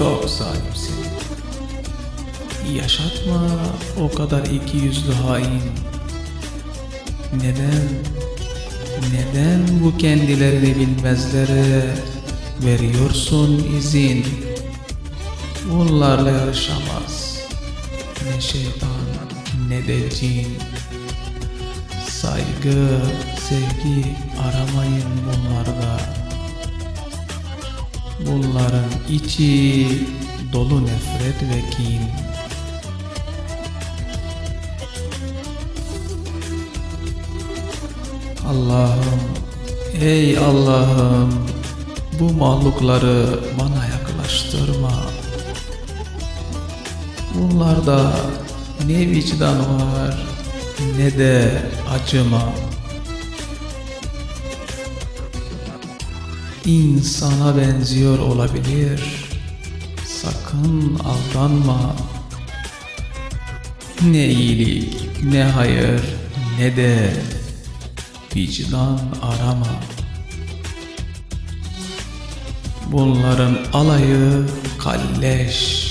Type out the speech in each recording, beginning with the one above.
çok zalimsin. Yaşatma o kadar iki yüzlü hain. Neden? Neden bu kendilerini bilmezlere veriyorsun izin? Bunlarla yarışamaz. Ne şeytan ne de cin. Saygı, sevgi aramayın bunlarda. Bunların içi dolu nefret ve kin. Allah'ım, ey Allah'ım, bu mahlukları bana yaklaştırma. Bunlarda ne vicdan var ne de acıma. insana benziyor olabilir. Sakın aldanma. Ne iyilik, ne hayır, ne de vicdan arama. Bunların alayı kalleş,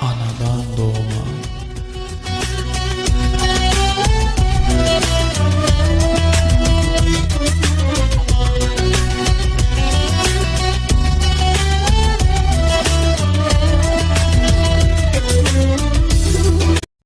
anadan doğma.